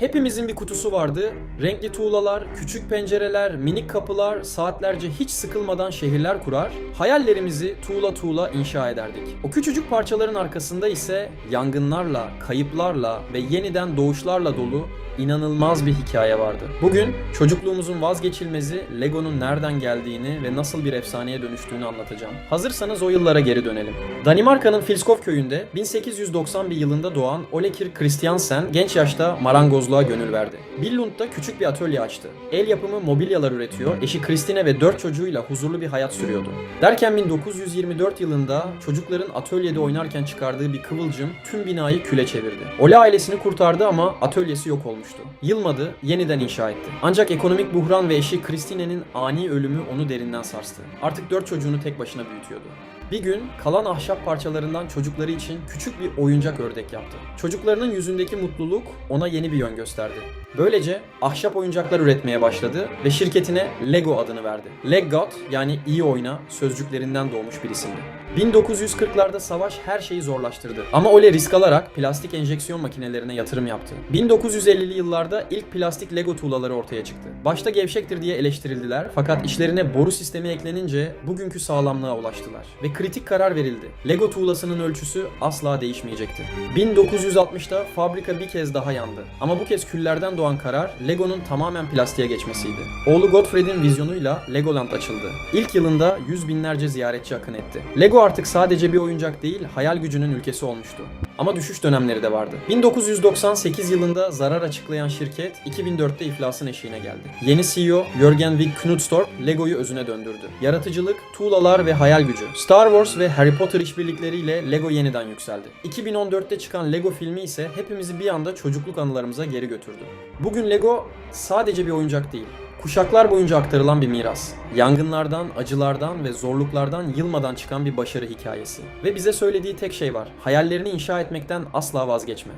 Hepimizin bir kutusu vardı. Renkli tuğlalar, küçük pencereler, minik kapılar, saatlerce hiç sıkılmadan şehirler kurar, hayallerimizi tuğla tuğla inşa ederdik. O küçücük parçaların arkasında ise yangınlarla, kayıplarla ve yeniden doğuşlarla dolu inanılmaz bir hikaye vardı. Bugün çocukluğumuzun vazgeçilmezi Lego'nun nereden geldiğini ve nasıl bir efsaneye dönüştüğünü anlatacağım. Hazırsanız o yıllara geri dönelim. Danimarka'nın Filskov köyünde 1891 yılında doğan Olekir Christiansen genç yaşta marangozluğa gönül verdi. Billund'da küçük bir atölye açtı. El yapımı mobilyalar üretiyor, eşi Christine ve 4 çocuğuyla huzurlu bir hayat sürüyordu. Derken 1924 yılında çocukların atölyede oynarken çıkardığı bir kıvılcım tüm binayı küle çevirdi. Ole ailesini kurtardı ama atölyesi yok olmuştu. Yılmadı, yeniden inşa etti. Ancak ekonomik buhran ve eşi Christine'nin ani ölümü onu derinden sarstı. Artık 4 çocuğunu tek başına büyütüyordu. Bir gün kalan ahşap parçalarından çocukları için küçük bir oyuncak ördek yaptı. Çocuklarının yüzündeki mutluluk ona yeni bir yön gösterdi. Böylece ahşap oyuncaklar üretmeye başladı ve şirketine Lego adını verdi. Leggot yani iyi oyna sözcüklerinden doğmuş bir isimdi. 1940'larda savaş her şeyi zorlaştırdı. Ama Ole risk alarak plastik enjeksiyon makinelerine yatırım yaptı. 1950'li yıllarda ilk plastik Lego tuğlaları ortaya çıktı. Başta gevşektir diye eleştirildiler fakat işlerine boru sistemi eklenince bugünkü sağlamlığa ulaştılar. Ve kritik karar verildi. Lego tuğlasının ölçüsü asla değişmeyecekti. 1960'da fabrika bir kez daha yandı. Ama bu kez küllerden doğan karar Lego'nun tamamen plastiğe geçmesiydi. Oğlu Gottfried'in vizyonuyla Legoland açıldı. İlk yılında yüz binlerce ziyaretçi akın etti. Lego artık sadece bir oyuncak değil, hayal gücünün ülkesi olmuştu. Ama düşüş dönemleri de vardı. 1998 yılında zarar açıklayan şirket 2004'te iflasın eşiğine geldi. Yeni CEO Jürgen Vig Knudstorp Lego'yu özüne döndürdü. Yaratıcılık, tuğlalar ve hayal gücü. Star Wars ve Harry Potter işbirlikleriyle Lego yeniden yükseldi. 2014'te çıkan Lego filmi ise hepimizi bir anda çocukluk anılarımıza geri götürdü. Bugün Lego sadece bir oyuncak değil. Kuşaklar boyunca aktarılan bir miras. Yangınlardan, acılardan ve zorluklardan yılmadan çıkan bir başarı hikayesi. Ve bize söylediği tek şey var. Hayallerini inşa etmekten asla vazgeçme.